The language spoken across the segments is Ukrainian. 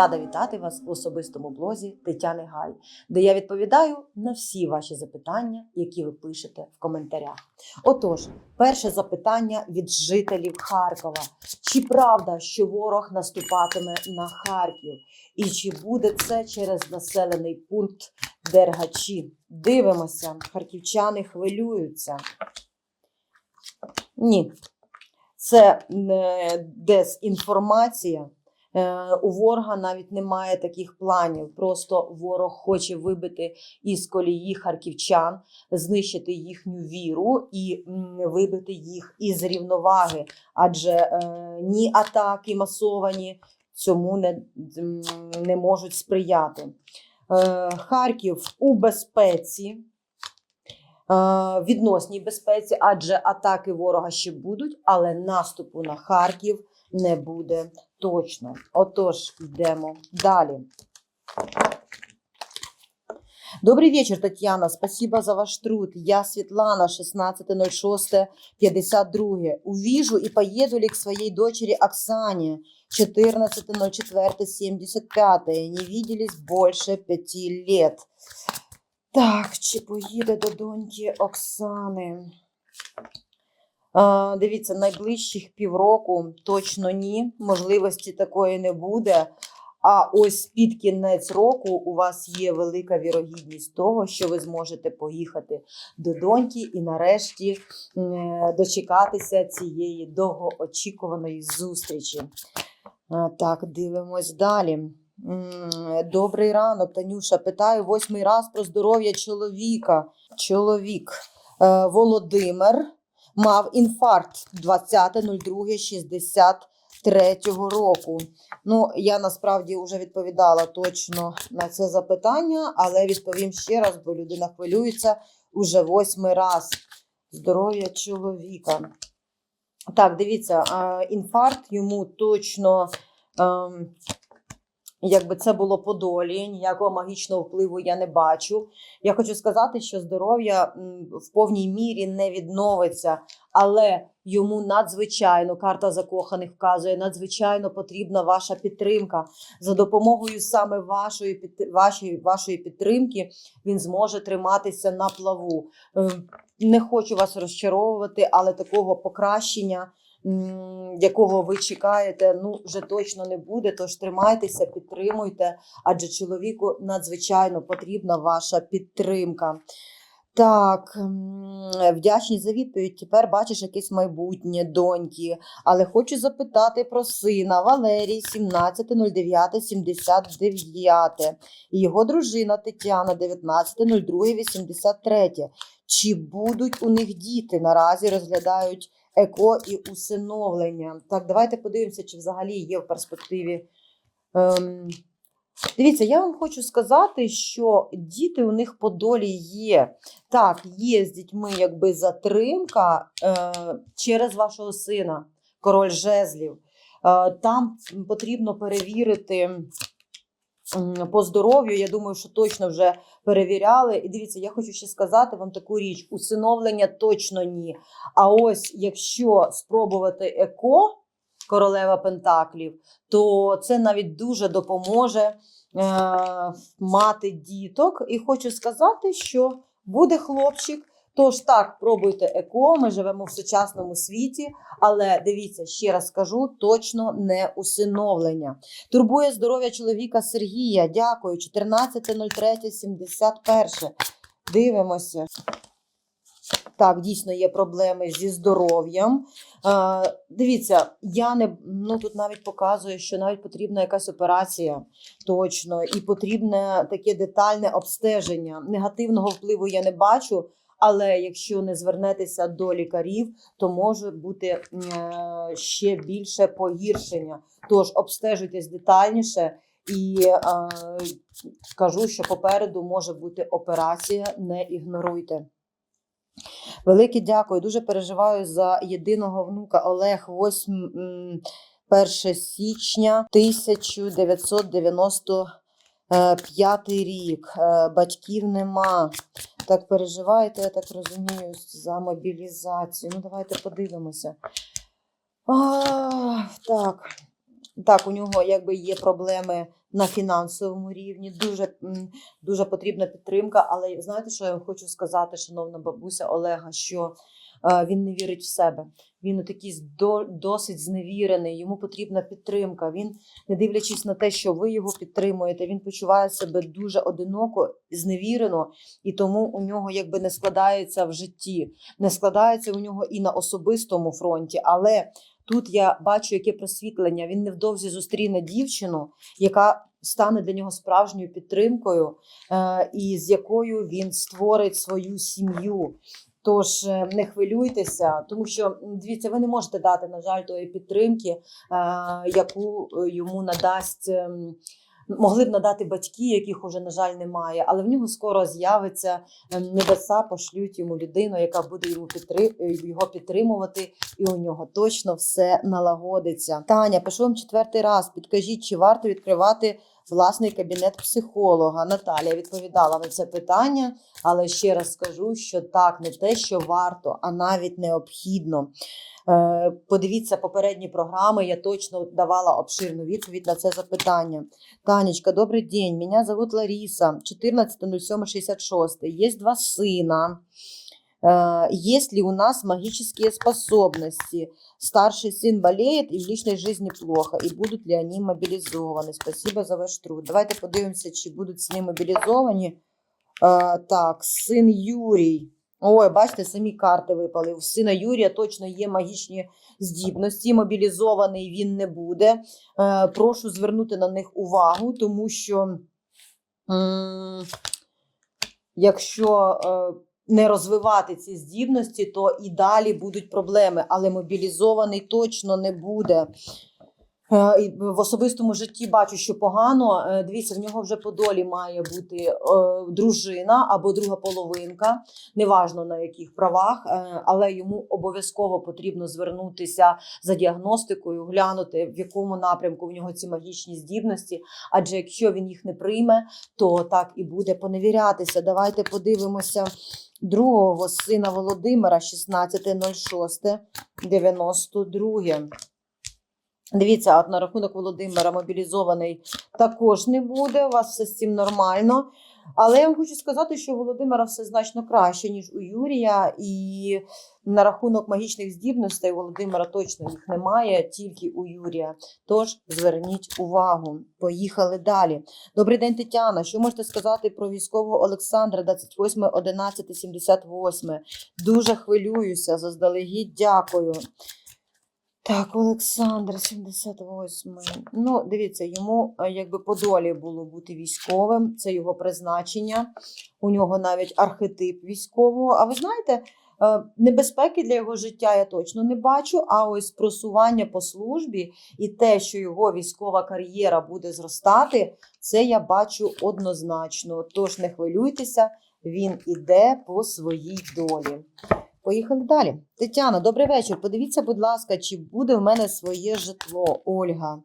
Рада вітати вас в особистому блозі Тетяни Гай, де я відповідаю на всі ваші запитання, які ви пишете в коментарях. Отож, перше запитання від жителів Харкова: чи правда, що ворог наступатиме на Харків? І чи буде це через населений пункт Дергачі? Дивимося, харківчани хвилюються. Ні, це не дезінформація. Е, У ворога навіть немає таких планів. Просто ворог хоче вибити із колії харківчан, знищити їхню віру і вибити їх із рівноваги. Адже е, ні атаки масовані цьому не, не можуть сприяти. Е, Харків у безпеці. Відносній безпеці, адже атаки ворога ще будуть, але наступу на Харків не буде точно. Отож, йдемо далі. Добрый вечер, Татьяна. Спасибо за ваш труд. Я Светлана, 16.06.52. Увижу и поеду ли к своей дочери Оксане, 14.04.75. Не виделись больше пяти лет. Так, чи поїде до доньки Оксани? Дивіться, найближчих півроку точно ні. Можливості такої не буде. А ось під кінець року у вас є велика вірогідність того, що ви зможете поїхати до доньки і нарешті дочекатися цієї довгоочікуваної зустрічі. Так, дивимось далі. Добрий ранок, Танюша. Питаю восьмий раз про здоров'я чоловіка. Чоловік е, Володимир мав інфаркт 20.02.63 року. Ну, я насправді вже відповідала точно на це запитання, але відповім ще раз, бо людина хвилюється уже восьмий раз. Здоров'я чоловіка. Так, дивіться, інфаркт йому точно. Якби це було по долі, ніякого магічного впливу я не бачу. Я хочу сказати, що здоров'я в повній мірі не відновиться, але йому надзвичайно карта закоханих вказує, надзвичайно потрібна ваша підтримка. За допомогою саме вашої вашої, вашої підтримки він зможе триматися на плаву. Ем, Не хочу вас розчаровувати, але такого покращення якого ви чекаєте, ну вже точно не буде. Тож тримайтеся, підтримуйте, адже чоловіку надзвичайно потрібна ваша підтримка. Так, м, вдячні за відповідь. Тепер бачиш якесь майбутнє доньки. Але хочу запитати про сина Валерій, 17.09.79 і його дружина Тетяна, 19.02.83. Чи будуть у них діти? Наразі розглядають еко і усиновлення. Так, давайте подивимося, чи взагалі є в перспективі. Ем... Дивіться, я вам хочу сказати, що діти у них по долі є. Так, є з дітьми якби затримка е, через вашого сина, король жезлів. Е, там потрібно перевірити по здоров'ю. Я думаю, що точно вже перевіряли. І дивіться, я хочу ще сказати вам таку річ: усиновлення точно ні. А ось якщо спробувати еко, королева Пентаклів, то це навіть дуже допоможе е, мати діток. І хочу сказати, що буде хлопчик. Тож так, пробуйте еко. Ми живемо в сучасному світі, але дивіться, ще раз скажу, точно не усиновлення. Турбує здоров'я чоловіка Сергія. Дякую. 14.03.71. Дивимося. Так, дійсно є проблеми зі здоров'ям. Е, дивіться, я не ну тут навіть показує, що навіть потрібна якась операція точно, і потрібне таке детальне обстеження. Негативного впливу я не бачу. Але якщо не звернетеся до лікарів, то може бути е, ще більше погіршення. Тож обстежуйтесь детальніше і е, кажу, що попереду може бути операція. Не ігноруйте. Велике дякую. Дуже переживаю за єдиного внука Олег 8, 1 січня 1995 рік. Е, Батьків нема. Так переживаєте, я так розумію, за мобілізацію. Ну, давайте подивимося. А, так. Так, у нього якби є проблеми на фінансовому рівні, дуже, дуже потрібна підтримка. Але знаєте, що я вам хочу сказати, шановна бабуся Олега, що е, він не вірить в себе. Він такий досить зневірений, йому потрібна підтримка. Він, не дивлячись на те, що ви його підтримуєте, він почуває себе дуже одиноко, зневірено, і тому у нього якби не складається в житті, не складається у нього і на особистому фронті. Але тут я бачу, яке просвітлення. Він невдовзі зустріне дівчину, яка стане для нього справжньою підтримкою, е, і з якою він створить свою сім'ю. Тож е, не хвилюйтеся, тому що дивіться, ви не можете дати, на жаль, тої підтримки, е, яку е, йому надасть. ем, Могли б надати батьки, яких уже, на жаль, немає, але в нього скоро з'явиться ем, небеса, пошлють йому людину, яка буде йому підтри... е, його підтримувати, і у нього точно все налагодиться. Таня, пишу вам четвертий раз. Підкажіть, чи варто відкривати власний кабінет психолога? Наталія відповідала на це питання, але ще раз скажу, що так, не те, що варто, а навіть необхідно. Е, Подивіться попередні програми, я точно давала обширну відповідь на це запитання. Танечка, добрый день. Меня зовут Лариса, 14.07.66. Есть два сына. Э, Есть ли у нас магические способности? Старший сын болеет и в личной жизни плохо. И будут ли они мобилизованы? Спасибо за ваш труд. Давайте подивимося, чи будуть сини мобілізовані. Е, Так, син Юрій. Ой, бачите, самі карти випали. У сина Юрія точно є магічні здібності. Мобілізований він не буде. Е, Прошу звернути на них увагу, тому що м, якщо е, не розвивати ці здібності, то і далі будуть проблеми, але мобілізований точно не буде. Е, В особистому житті бачу, що погано. Е, Дивіться, в нього вже по долі має бути е, дружина або друга половинка, неважно на яких правах, але йому обов'язково потрібно звернутися за діагностикою, глянути, в якому напрямку в нього ці магічні здібності. Адже якщо він їх не прийме, то так і буде поневірятися. Давайте подивимося другого сина Володимира, 16.06.92. Дивіться, от на рахунок Володимира мобілізований також не буде. У вас все з цим нормально. Але я вам хочу сказати, що у Володимира все значно краще, ніж у Юрія. І на рахунок магічних здібностей Володимира точно їх немає, тільки у Юрія. Тож зверніть увагу. Поїхали далі. Добрий день, Тетяна. Що можете сказати про військового Олександра 28.11.78? Дуже хвилююся. Заздалегідь дякую. Так, Олександр, 78. Ну, дивіться, йому е, якби по долі було бути військовим, це його призначення. У нього навіть архетип військового. А ви знаєте, е, небезпеки для його життя я точно не бачу. А ось просування по службі і те, що його військова кар'єра буде зростати, це я бачу однозначно. Тож не хвилюйтеся, він іде по своїй долі. Поїхали далі. Тетяна, добрий вечір. Подивіться, будь ласка, чи буде в мене своє житло, Ольга.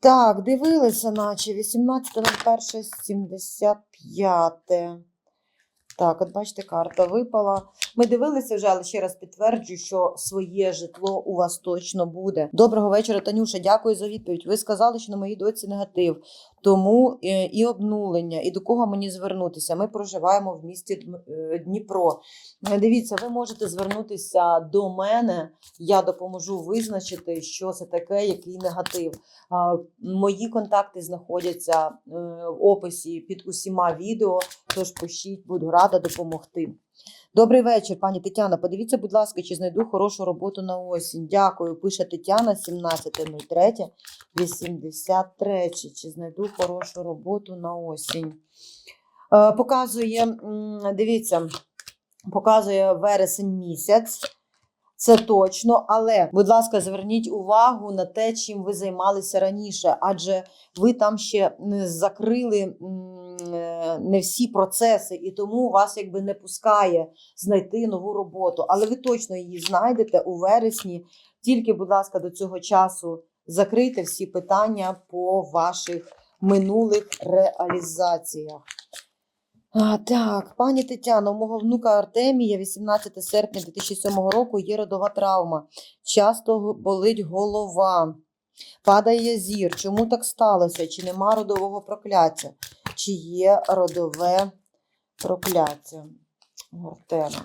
Так, дивилися, наче 18.01.75. Так, от бачите, карта випала. Ми дивилися вже, але ще раз підтверджую, що своє житло у вас точно буде. Доброго вечора, Танюша. Дякую за відповідь. Ви сказали, що на моїй доці негатив, тому е, і обнулення. І до кого мені звернутися? Ми проживаємо в місті е, Дніпро. Е, Дивіться, ви можете звернутися до мене. Я допоможу визначити, що це таке, який негатив. Мої контакти знаходяться в описі під усіма відео. Тож пишіть, буду рада допомогти. Добрий вечір, пані Тетяна. Подивіться, будь ласка, чи знайду хорошу роботу на осінь. Дякую. Пише Тетяна 17.03. 83. Чи знайду хорошу роботу на осінь? Е, Показує, дивіться, показує вересень місяць. Це точно, але, будь ласка, зверніть увагу на те, чим ви займалися раніше, адже ви там ще закрили не всі процеси, і тому вас якби не пускає знайти нову роботу. Але ви точно її знайдете у вересні. Тільки, будь ласка, до цього часу закрийте всі питання по ваших минулих реалізаціях. А, так, пані Тетяно, у мого внука Артемія 18 серпня 2007 року є родова травма. Часто болить голова. Падає зір. Чому так сталося? Чи нема родового прокляття? Чи є родове прокляття? Гортена.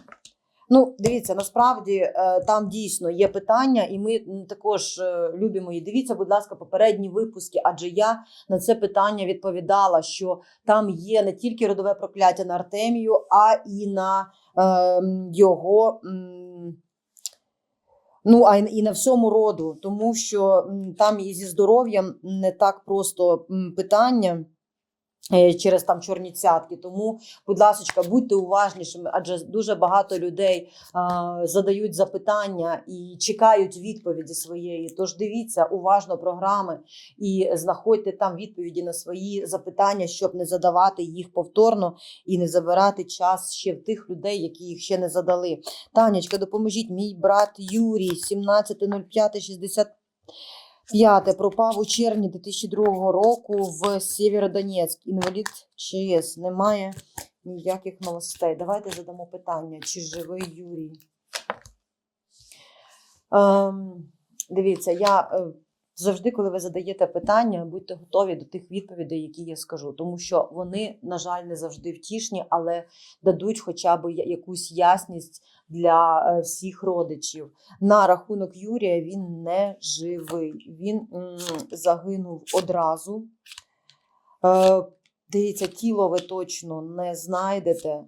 Ну, дивіться, насправді е, там дійсно є питання, і ми також е, любі мої. Дивіться, будь ласка, попередні випуски, адже я на це питання відповідала, що там є не тільки родове прокляття на Артемію, а і на е, його. Ну, а і на всьому роду, тому що там і зі здоров'ям не так просто питання через там чорні цятки. Тому, будь ласка, будьте уважнішими, адже дуже багато людей а, задають запитання і чекають відповіді своєї. Тож дивіться уважно програми і знаходьте там відповіді на свої запитання, щоб не задавати їх повторно і не забирати час ще в тих людей, які їх ще не задали. Танечка, допоможіть, мій брат Юрій, 17.05.65. П'яте пропав у червні 2002 року в Сєвєродонецьк. Інвалід ЧС. Немає ніяких новостей. Давайте задамо питання, чи живий Юрій. Ем, дивіться, я е, завжди, коли ви задаєте питання, будьте готові до тих відповідей, які я скажу, тому що вони, на жаль, не завжди втішні, але дадуть хоча б якусь ясність для е, всіх родичів. На рахунок Юрія він не живий. Він загинув одразу. Е, дивіться, тіло ви точно не знайдете.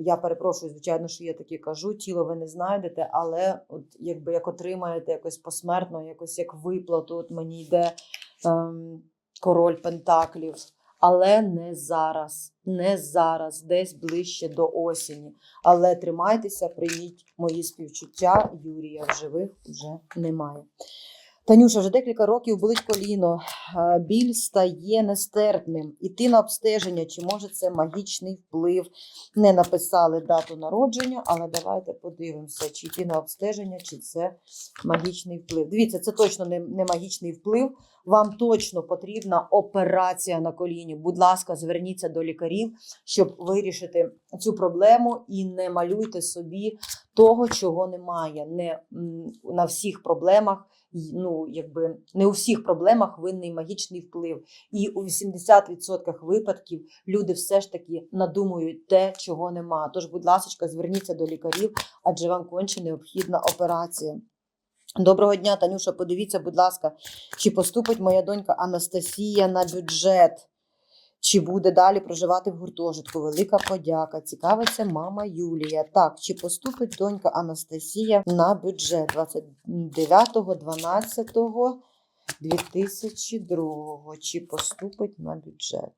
Я перепрошую, звичайно, що я таке кажу. Тіло ви не знайдете, але от якби як отримаєте якось посмертно, якось як виплату, от мені йде ем, король Пентаклів. Але не зараз, не зараз, десь ближче до осені. Але тримайтеся, прийміть мої співчуття. Юрія в живих вже немає. Танюша, вже декілька років болить коліно. Біль стає нестерпним. Іти на обстеження, чи може це магічний вплив? Не написали дату народження, але давайте подивимося, чи йти на обстеження, чи це магічний вплив. Дивіться, це точно не, не магічний вплив. Вам точно потрібна операція на коліні. Будь ласка, зверніться до лікарів, щоб вирішити цю проблему і не малюйте собі того, чого немає. Не на всіх проблемах, ну якби не у всіх проблемах винний магічний вплив. І у 80% випадків люди все ж таки надумують те, чого нема. Тож, будь ласка, зверніться до лікарів, адже вам конче необхідна операція. Доброго дня, Танюша. Подивіться, будь ласка, чи поступить моя донька Анастасія на бюджет? Чи буде далі проживати в гуртожитку? Велика подяка. Цікавиться мама Юлія. Так, чи поступить донька Анастасія на бюджет 29.12.2002? Чи поступить на бюджет?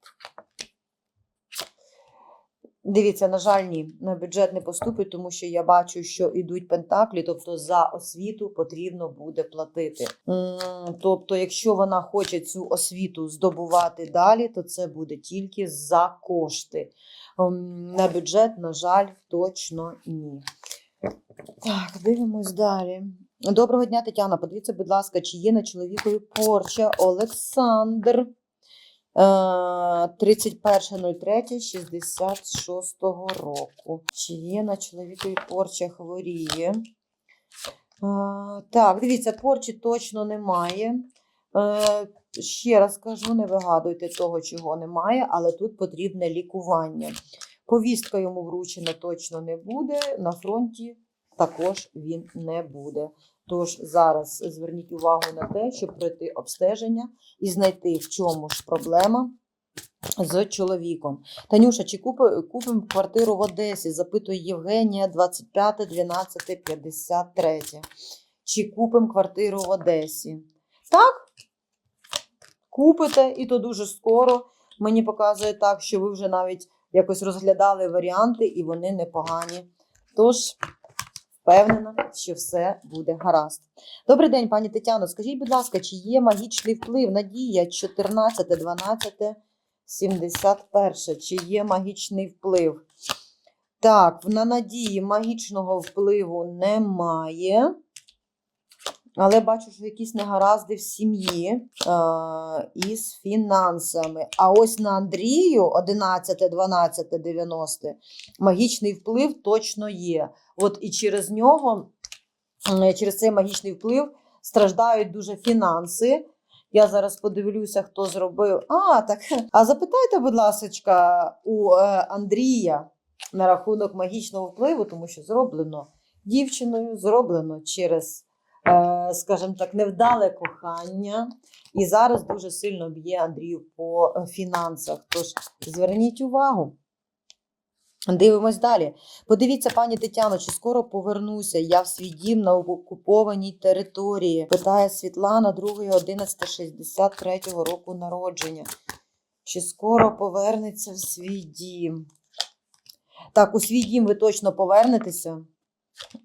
Дивіться, на жаль, ні, на бюджет не поступить, тому що я бачу, що йдуть пентаклі, тобто за освіту потрібно буде платити. Тобто, якщо вона хоче цю освіту здобувати далі, то це буде тільки за кошти. На бюджет, на жаль, точно ні. Так, дивимось далі. Доброго дня, Тетяна. Подивіться, будь ласка, чи є на чоловікові порча Олександр. Е, 31.03.66 року. Чи є на чоловікові порча хворіє? Е, Так, дивіться, порчі точно немає. Е, Ще раз кажу, не вигадуйте того, чого немає, але тут потрібне лікування. Повістка йому вручена точно не буде. На фронті також він не буде. Тож зараз зверніть увагу на те, щоб пройти обстеження і знайти, в чому ж проблема з чоловіком. Танюша, чи купимо квартиру в Одесі? Запитує Євгенія 25.12.53. Чи купимо квартиру в Одесі? Так, купите, і то дуже скоро. Мені показує так, що ви вже навіть якось розглядали варіанти, і вони непогані. Тож, впевнена, що все буде гаразд. Добрий день, пані Тетяно. Скажіть, будь ласка, чи є магічний вплив Надія 14, 12, 71? Чи є магічний вплив? Так, на Надії магічного впливу немає. Але бачу, що якісь негаразди в сім'ї із фінансами. А ось на Андрію 11, 12, 90 магічний вплив точно є. От і через нього, е, через цей магічний вплив, страждають дуже фінанси. Я зараз подивлюся, хто зробив. А, так. А запитайте, будь ласка, у е, Андрія на рахунок магічного впливу, тому що зроблено дівчиною, зроблено через, е, скажімо так, невдале кохання. І зараз дуже сильно б'є Андрію по фінансах. Тож зверніть увагу. Дивимось далі. Подивіться, пані Тетяно, чи скоро повернуся я в свій дім на окупованій території? Питає Світлана 2.11.63 року народження. Чи скоро повернеться в свій дім? Так, у свій дім ви точно повернетеся.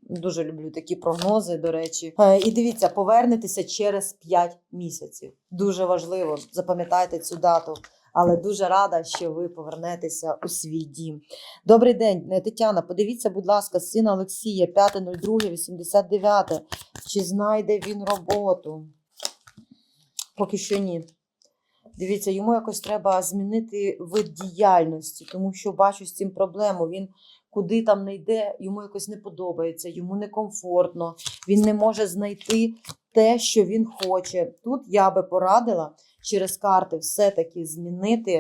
Дуже люблю такі прогнози, до речі. Е, І дивіться, повернетеся через 5 місяців. Дуже важливо, запам'ятайте цю дату. Але дуже рада, що ви повернетеся у свій дім. Добрий день, е, Тетяна. Подивіться, будь ласка, сина Олексія, 5.02.89. Чи знайде він роботу? Поки що ні. Дивіться, йому якось треба змінити вид діяльності, тому що бачу з цим проблему. Він куди там не йде, йому якось не подобається, йому некомфортно, він не може знайти те, що він хоче. Тут я би порадила через карти все-таки змінити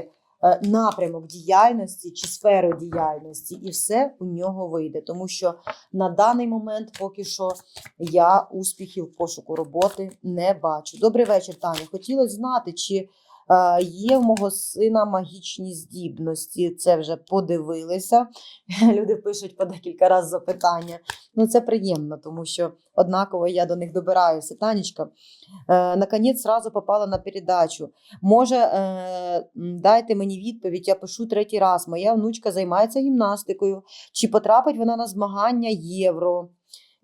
е, напрямок діяльності чи сферу діяльності, і все у нього вийде. Тому що на даний момент поки що я успіхів пошуку роботи не бачу. Добрий вечір, Таня. Хотілося знати, чи є в мого сина магічні здібності. Це вже подивилися. Люди пишуть по декілька разів запитання. Ну, це приємно, тому що однаково я до них добираюся. Танечка, е, наконець сразу попала на передачу. Може, е, дайте мені відповідь, я пишу третій раз. Моя внучка займається гімнастикою. Чи потрапить вона на змагання євро?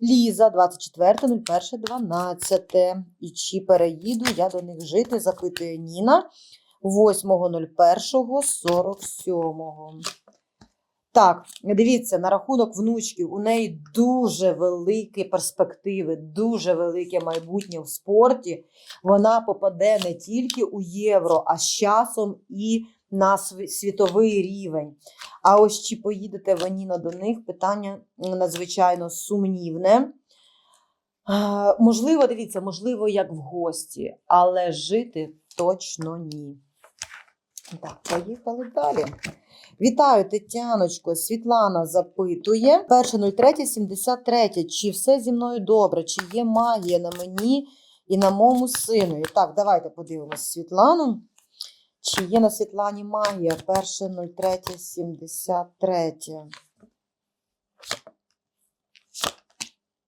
Ліза, 24.01.12. І чи переїду я до них жити, запитує Ніна 8.01.47. Так, дивіться, на рахунок внучки, у неї дуже великі перспективи, дуже велике майбутнє в спорті. Вона попаде не тільки у євро, а з часом і на світовий рівень. А ось чи поїдете ви Ніна, до них? Питання надзвичайно сумнівне. Можливо, дивіться, можливо, як в гості, але жити точно ні. Так, поїхали далі. Вітаю, Тетяночко. Світлана запитує. 1.03.73. Чи все зі мною добре? Чи є магія на мені і на моєму синові? Так, давайте подивимось Світлану. Чи є на Світлані магія? 1.03.73.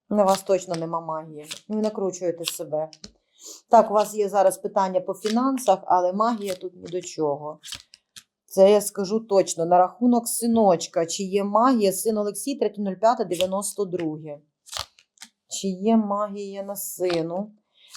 На вас точно нема магії. Ви накручуєте себе. Так, у вас є зараз питання по фінансах, але магія тут ні до чого. Це я скажу точно. На рахунок синочка, чи є магія, син Олексій 3.05.92. Чи є магія на сину?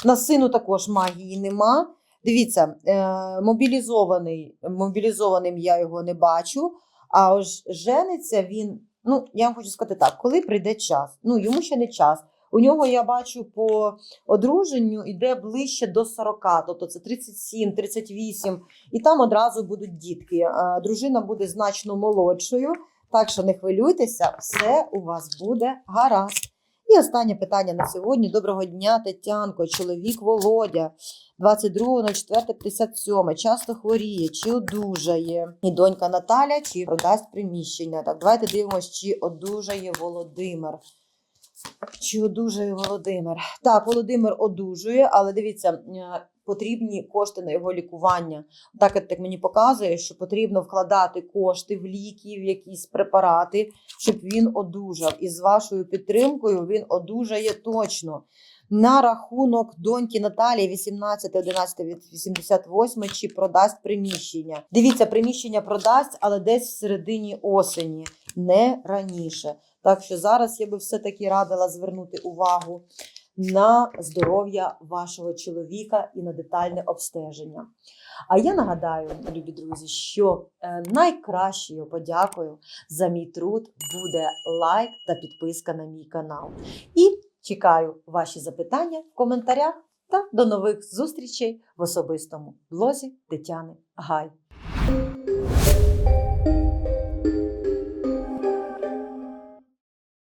На сину також магії нема. Дивіться, е, мобілізований, мобілізованим я його не бачу, а ось жениться він, ну, я вам хочу сказати так, коли прийде час. Ну, йому ще не час. У нього я бачу по одруженню йде ближче до 40, тобто це 37, 38, і там одразу будуть дітки. Дружина буде значно молодшою, так що не хвилюйтеся, все у вас буде гаразд. І останнє питання на сьогодні. Доброго дня, Тетянко, чоловік Володя, 22.04.57, часто хворіє, чи одужає. І донька Наталя, чи продасть приміщення. Так, давайте дивимося, чи одужає Володимир. Чи одужає Володимир? Так, Володимир одужує, але дивіться, потрібні кошти на його лікування. Так, як мені показує, що потрібно вкладати кошти в ліки, в якісь препарати, щоб він одужав. І з вашою підтримкою він одужає точно. На рахунок доньки Наталії 18, 11, 88, чи продасть приміщення. Дивіться, приміщення продасть, але десь в середині осені, не раніше. Так що зараз я би все-таки радила звернути увагу на здоров'я вашого чоловіка і на детальне обстеження. А я нагадаю, любі друзі, що е, найкращою подякою за мій труд буде лайк та підписка на мій канал. І чекаю ваші запитання в коментарях та до нових зустрічей в особистому блозі Тетяни Гай.